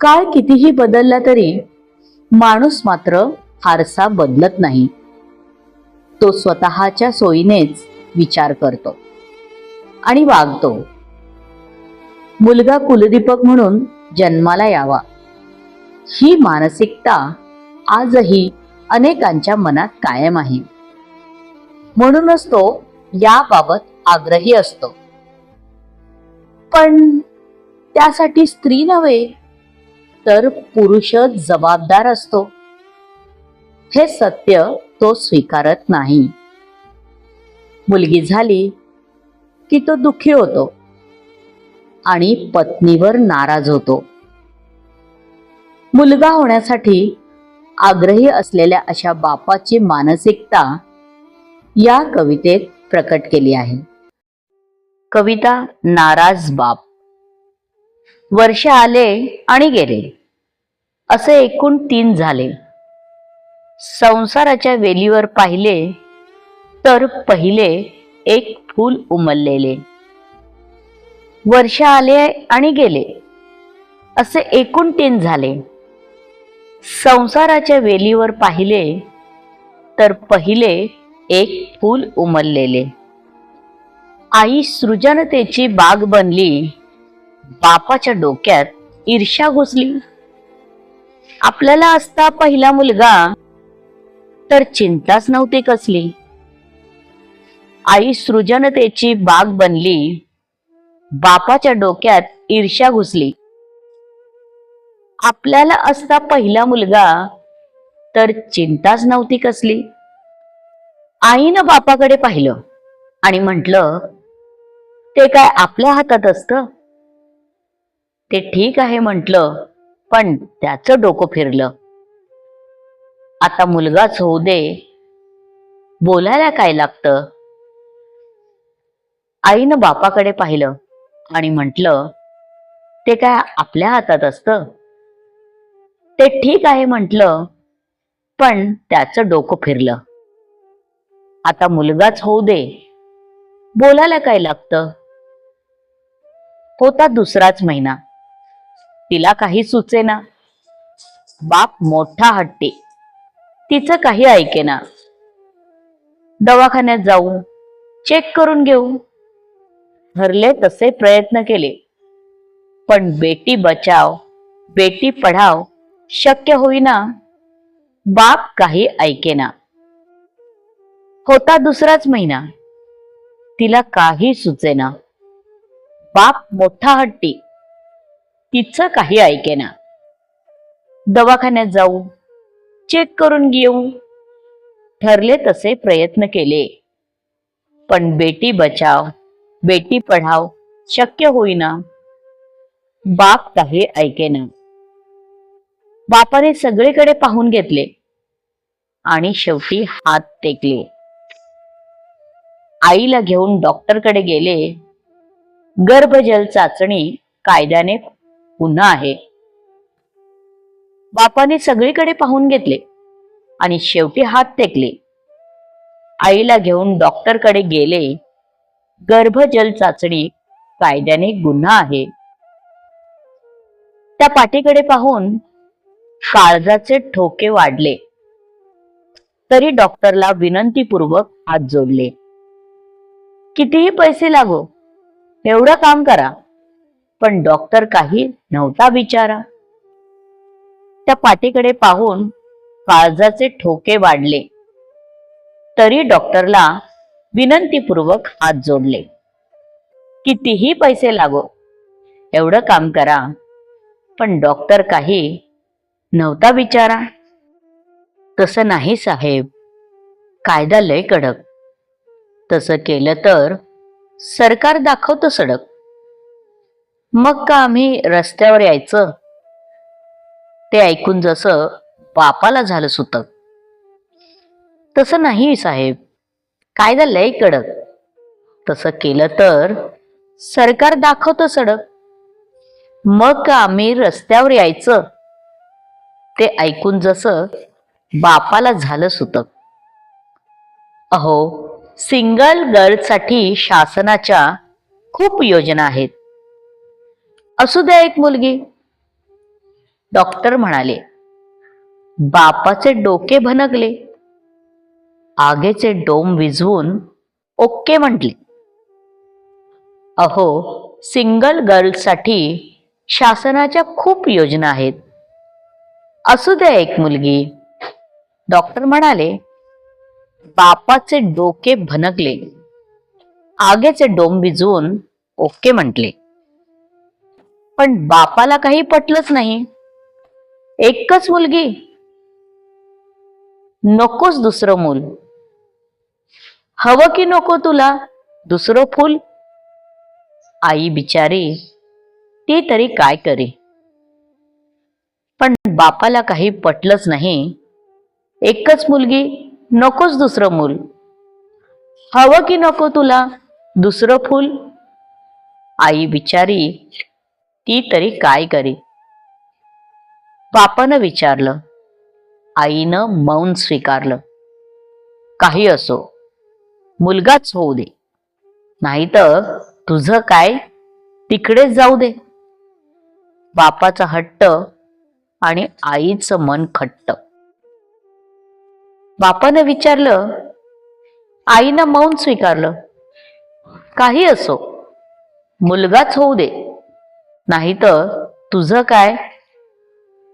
काळ कितीही बदलला तरी माणूस मात्र फारसा बदलत नाही. तो स्वतःच्या सोयीनेच विचार करतो आणि वागतो. मुलगा कुलदीपक म्हणून जन्माला यावा. ही मानसिकता आजही अनेकांच्या मनात कायम आहे. म्हणूनच तो याबाबत आग्रही असतो. पण त्यासाठी स्त्री नव्हे तर पुरुषच जबाबदार असतो. हे सत्य तो स्वीकारत नाही. मुलगी झाली की तो दुःखी होतो आणि पत्नीवर नाराज होतो. मुलगा होण्यासाठी आग्रही असलेल्या अशा बापाची मानसिकता या कवितेत प्रकट केली आहे. कविता नाराज बाप. वर्ष आले आणि गेले. असे एकूण तीन झाले. संसाराच्या वेलीवर पाहिले तर पहिले एक फूल उमललेले. वर्ष आले आणि गेले. असे एकूण तीन झाले. संसाराच्या वेलीवर पाहिले तर पहिले एक फूल उमललेले. आई सृजनतेची बाग बनली. बापाच्या डोक्यात ईर्ष्या घुसली. आपल्याला असता पहिला मुलगा तर चिंताच नव्हती कसली. आई सृजनतेची बाग बनली. बापाच्या डोक्यात ईर्ष्या घुसली. आपल्याला असता पहिला मुलगा तर चिंताच नव्हती कसली. आईनं बापाकडे पाहिलं आणि म्हटलं ते काय आपल्या हातात असतं? ते ठीक आहे म्हटलं पण त्याचं डोकं फिरलं. आता मुलगाच होऊ दे. बोलायला काय लागतं? आईनं बापाकडे पाहिलं आणि म्हटलं ते काय आपल्या हातात असतं? ते ठीक आहे म्हटलं पण त्याचं डोकं फिरलं. आता मुलगाच होऊ दे. बोलायला काय लागतं? होता दुसराच महिना. तिला काही सुचेना. बाप मोठा हट्टी. तिचं काही ऐकेना. दवाखान्यात जाऊ चेक करून घेऊ. ठरले तसे प्रयत्न केले. पण बेटी बचाव बेटी पढाव शक्य होईना. बाप काही ऐकेना. होता दुसराच महिना. तिला काही सुचेना. बाप मोठा हट्टी. तिचं काही ऐकेना दवाखान्यात जाऊ चेक करून घेऊ. ठरले तसे प्रयत्न केले. पण बेटी बचाव बेटी पढाव शक्य होईना. बाप काही ऐकेना बापाने सगळीकडे पाहून घेतले. आणि शेवटी हात टेकले. आईला घेऊन डॉक्टरकडे गेले. गर्भजल चाचणी कायद्याने पुन्हा आहे. बापाने सगळीकडे पाहून घेतले आणि शेवटी हात टेकले आईला घेऊन डॉक्टरकडे गेले. गर्भजल चाचणी कायद्याने गुन्हा आहे. त्या पाठीकडे पाहून काळजाचे ठोके वाढले. तरी डॉक्टरला विनंतीपूर्वक हात जोडले. कितीही पैसे लागो एवढं काम करा. पण डॉक्टर काही नव्हता बिचारा. त्या पाठीकडे पाहून काळजाचे ठोके वाढले. तरी डॉक्टरला विनंतीपूर्वक हात जोडले. कितीही पैसे लागो एवढं काम करा पण डॉक्टर काही नव्हता बिचारा. तसं नाही साहेब कायदा लय कडक. तसं केलं तर सरकार दाखवतं सडक. मग का आम्ही रस्त्यावर यायचं? ते ऐकून जसं बापाला झालं सुतक तसं नाही साहेब. कायदा लय कडक. तसं केलं तर सरकार दाखवतं सडक. मग का आम्ही रस्त्यावर यायचं? ते ऐकून जसं बापाला झालं सुतक अहो सिंगल गर्लसाठी शासनाच्या खूप योजना आहेत. असू द्या एक मुलगी. डॉक्टर म्हणाले बापाचे डोके भनकले. आगेचे डोम विझवून ओके म्हटले. अहो सिंगल गर्लसाठी शासनाच्या खूप योजना आहेत. असू द्या एक मुलगी. डॉक्टर म्हणाले बापाचे डोके भनकले. आगेचे डोम भिजवून ओके म्हटले. पण बापाला काही पटलंच नाही. एकच मुलगी. नकोच दुसरं मूल. हवं की नको तुला दुसरं फूल? आई बिचारी ती तरी काय करी? पण बापाला काही पटलंच नाही. एकच मुलगी नकोच दुसरं मूल. हवं की नको तुला दुसरं फूल? आई बिचारी ती तरी काय करी? बापानं विचारलं. आईनं मौन स्वीकारलं. काही असो मुलगाच होऊ दे. नाहीतर तुझं काय? तिकडेच जाऊ दे. बापाचा हट्ट आणि आईचं मन खट्ट. बापानं विचारलं आईनं मौन स्वीकारलं. काही असो मुलगाच होऊ दे. नाहीतर तुझं काय?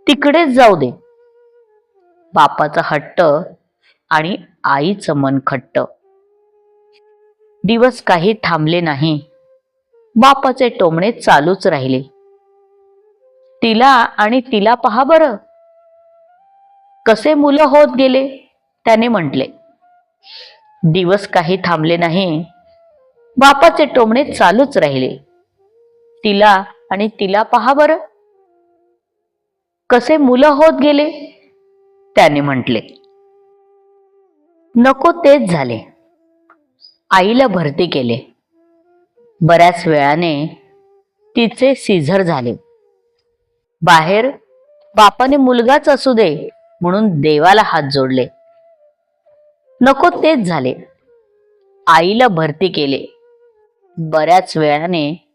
तिकडेच जाऊ दे. बापाचा हट्ट आणि आईचं मन खट्ट. दिवस काही थांबले नाही. बापाचे टोमणे चालूच राहिले. तिला आणि तिला पहा बरं. कसे मुलं होत गेले? त्याने म्हटले. दिवस काही थांबले नाही. बापाचे टोमणे चालूच राहिले. तिला आणि तिला पहा बरं. कसे मुलं होत गेले? त्याने म्हटले. नको तेच झाले. आईला भरती केले. बऱ्याच वेळाने तिचे सीझर झाले. बाहेर बापाने मुलगाच असू दे म्हणून देवाला हात जोडले. नको तेच झाले. आईला भरती केले. बऱ्याच वेळाने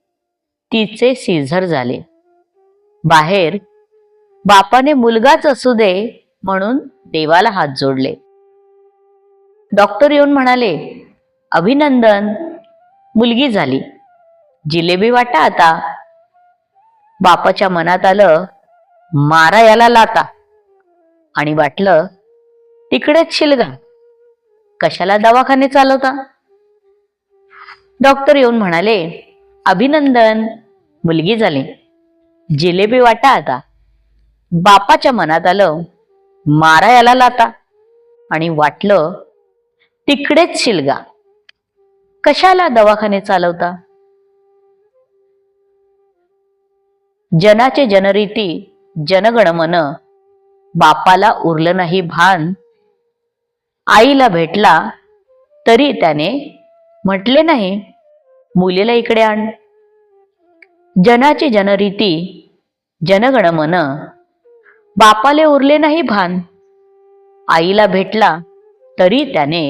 तिचे सीझर झाले. बाहेर बापाने मुलगाच असू दे म्हणून देवाला हात जोडले. डॉक्टर येऊन म्हणाले अभिनंदन मुलगी झाली. जिलेबी वाटा आता. बापाच्या मनात आलं मारा याला लाता. आणि वाटलं तिकडेच शिलगा. कशाला दवाखाने चालवता? डॉक्टर येऊन म्हणाले अभिनंदन. मुलगी झाली. जिलेबी वाटा आता. बापाच्या मनात आलं मारा याला लाता. आणि वाटलं तिकडेच शिलगा. कशाला दवाखाने चालवता? जनाचे जनरीती जनगणमन. बापाला उरलं नाही भान. आईला भेटला तरी त्याने म्हटले नाही मुलीला इकडे आण. जनाची जनरीती जनगण मन बापाले उरले नाही भान. आईला भेटला तरी त्याने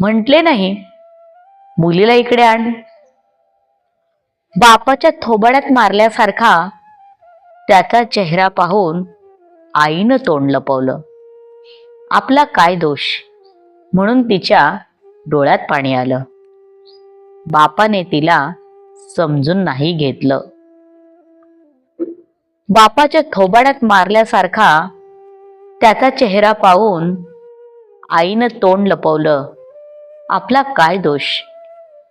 म्हटले नाही मुलीला इकडे आण. बापाच्या थोबाड्यात मारल्यासारखा त्याचा चेहरा पाहून आईनं तोंड लपवलं. आपला काय दोष? म्हणून तिच्या डोळ्यात पाणी आलं. बापाने तिला समजून नाही घेतलं. बापाच्या थोबाड्यात मारल्यासारखा त्याचा चेहरा पाहून आईनं तोंड लपवलं. आपला काय दोष?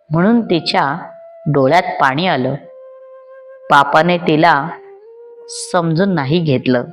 म्हणून तिच्या डोळ्यात पाणी आलं. बापाने तिला समजून नाही घेतलं.